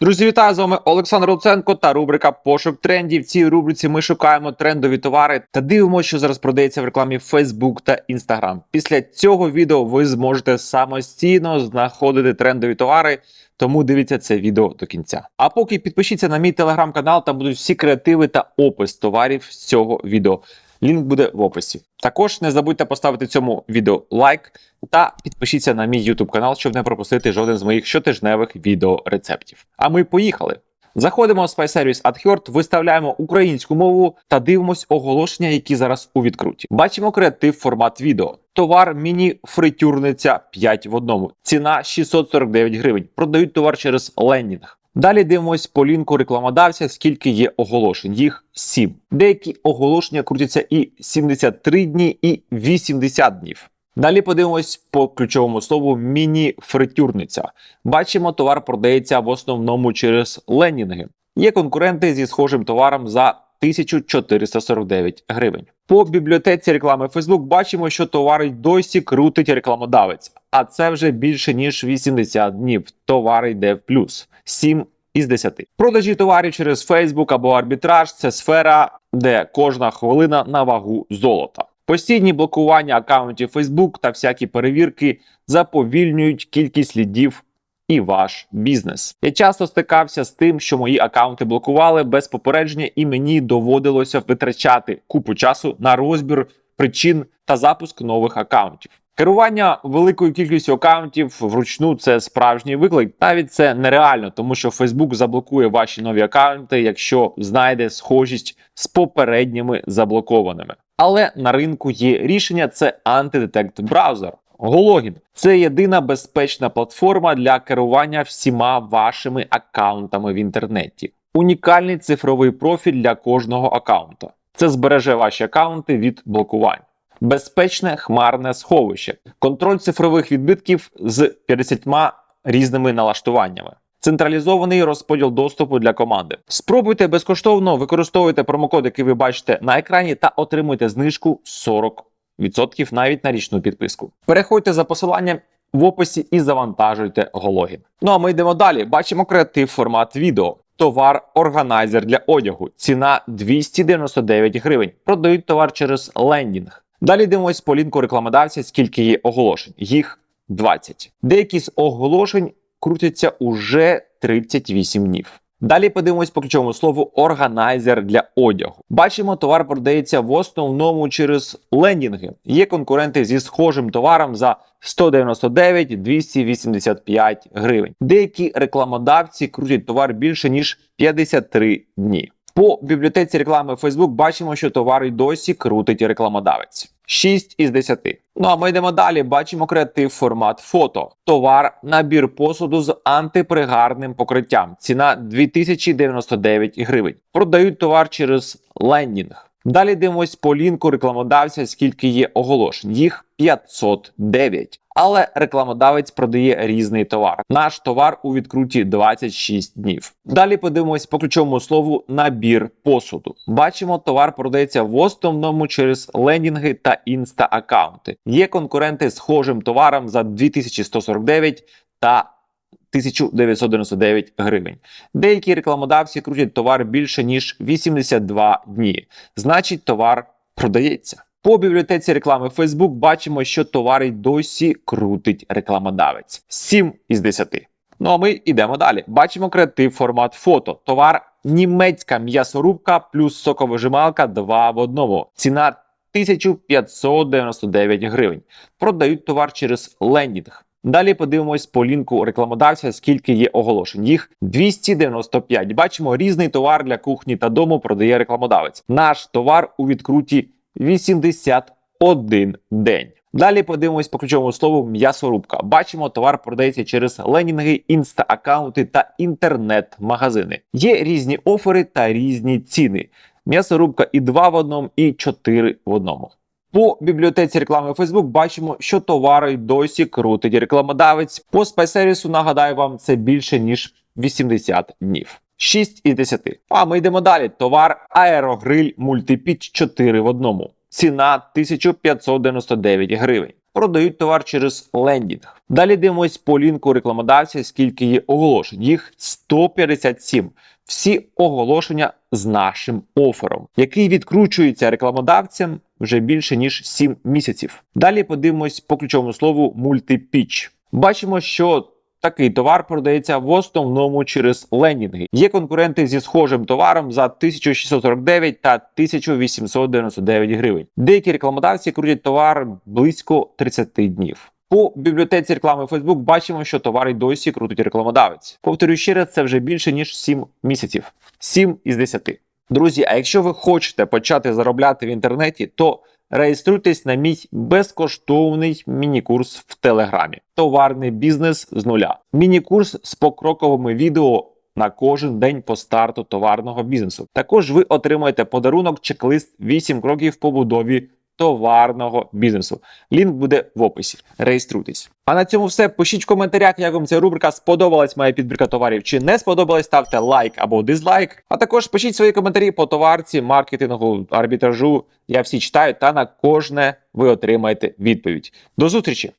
Друзі, вітаю з вами Олександр Луценко та рубрика Пошук трендів. В цій рубриці ми шукаємо трендові товари та дивимося, що зараз продається в рекламі Facebook та Instagram. Після цього відео ви зможете самостійно знаходити трендові товари. Тому дивіться це відео до кінця. А поки підпишіться на мій телеграм-канал, там будуть всі креативи та опис товарів з цього відео. Лінк буде в описі. Також не забудьте поставити цьому відео лайк та підпишіться на мій YouTube канал, щоб не пропустити жоден з моїх щотижневих відео рецептів. А ми поїхали. Заходимо в Spy Service AdHurt, виставляємо українську мову та дивимось оголошення, які зараз у відкруті. Бачимо креатив формат відео. Товар міні-фритюрниця 5 в одному. Ціна 649 гривень. Продають товар через лендінг. Далі дивимось по лінку рекламодавця, скільки є оголошень. Їх 7. Деякі оголошення крутяться і 73 дні, і 80 днів. Далі подивимось по ключовому слову міні-фритюрниця. Бачимо, товар продається в основному через лендінги. Є конкуренти зі схожим товаром за 1449 гривень. По бібліотеці реклами Facebook бачимо, що товари досі крутить рекламодавець, а це вже більше ніж 80 днів. Товар йде в плюс 7 із 10. Продажі товарів через Facebook або арбітраж це сфера, де кожна хвилина на вагу золота. Постійні блокування аккаунтів Facebook та всякі перевірки заповільнюють кількість лідів і ваш бізнес. Я часто стикався з тим, що мої аккаунти блокували без попередження, і мені доводилося витрачати купу часу на розбір причин та запуск нових аккаунтів. Керування великою кількістю аккаунтів вручну це справжній виклик. Навіть це нереально, тому що Facebook заблокує ваші нові аккаунти, якщо знайде схожість з попередніми заблокованими. Але на ринку є рішення: це антидетект браузер. Гологін це єдина безпечна платформа для керування всіма вашими аккаунтами в інтернеті. Унікальний цифровий профіль для кожного аккаунта. Це збереже ваші аккаунти від блокувань. Безпечне хмарне сховище, контроль цифрових відбитків з 50 різними налаштуваннями. Централізований розподіл доступу для команди. Спробуйте безкоштовно використовуйте промокод, який ви бачите на екрані, та отримуйте знижку 40% навіть на річну підписку. Переходьте за посиланням в описі і завантажуйте гологін. Ну а ми йдемо далі. Бачимо креатив формат відео. Товар органайзер для одягу. Ціна 299 гривень. Продають товар через лендінг. Далі дивимось по лінку рекламодавця, скільки є оголошень. Їх 20. Деякі з оголошень крутяться уже 38 днів. Далі подивимось по ключовому слову органайзер для одягу. Бачимо, товар продається в основному через лендінги. Є конкуренти зі схожим товаром за 199-285 гривень. Деякі рекламодавці крутять товар більше ніж 53 дні. По бібліотеці реклами Facebook бачимо, що товар і досі крутить рекламодавець. 6 із 10. Ну а ми йдемо далі. Бачимо креатив формат фото. Товар, набір посуду з антипригарним покриттям. Ціна 2099 гривень. Продають товар через лендінг. Далі дивимось по лінку рекламодавця, скільки є оголошень. Їх 509. Але рекламодавець продає різний товар. Наш товар у відкруті 26 днів. Далі подивимось по ключовому слову набір посуду. Бачимо, товар продається в основному через лендінги та інста аккаунти. Є конкуренти схожим товаром за 2149 та 1999 гривень. Деякі рекламодавці крутять товар більше ніж 82 дні. Значить, товар продається. По бібліотеці реклами Facebook бачимо, що товари досі крутить рекламодавець. 7 із 10. Ну а ми йдемо далі. Бачимо креатив формат фото. Товар німецька м'ясорубка плюс соковижималка 2 в одному. Ціна 1599 гривень. Продають товар через лендінг. Далі подивимось по лінку рекламодавця, скільки є оголошень. Їх 295. Бачимо, різний товар для кухні та дому продає рекламодавець. Наш товар у відкруті 81 день. Далі подивимось по ключовому слову м'ясорубка. Бачимо, товар продається через ленінги, інста-аккаунти та інтернет-магазини. Є різні офери та різні ціни. М'ясорубка і 2 в одному, і 4 в одному. По бібліотеці реклами Facebook бачимо, що товари досі крутить рекламодавець. По спайсервісу, нагадаю вам, це більше ніж 80 днів. 6 із 10. А ми йдемо далі. Товар аерогриль мультипіч 4 в одному. Ціна 1599 гривень. продають товар через лендінг. Далі дивимось по лінку рекламодавця, скільки є оголошень. Їх 157. Всі оголошення з нашим офером, який відкручується рекламодавцям вже більше ніж 7 місяців. Далі подивимось по ключовому слову мультипіч. Бачимо, що такий товар продається в основному через лендінги. Є конкуренти зі схожим товаром за 1649 та 1899 гривень. Деякі рекламодавці крутять товар близько 30 днів. По бібліотеці реклами Facebook бачимо, що товар і досі крутить рекламодавець. Повторюю ще раз, це вже більше ніж 7 місяців. 7 із 10. Друзі, а якщо ви хочете почати заробляти в інтернеті, то реєструйтесь на мій безкоштовний міні-курс в Телеграмі. Товарний бізнес з нуля. Міні-курс з покроковими відео на кожен день по старту товарного бізнесу. Також ви отримаєте подарунок чек-лист 8 кроків побудові товарного бізнесу. Лінк буде в описі. Реєструйтесь. А на цьому все. Пишіть в коментарях, як вам ця рубрика сподобалась моя підбірка товарів чи не сподобалась. Ставте лайк або дизлайк. А також пишіть свої коментарі по товарці, маркетингу, арбітражу. Я всі читаю, та на кожне ви отримаєте відповідь. До зустрічі!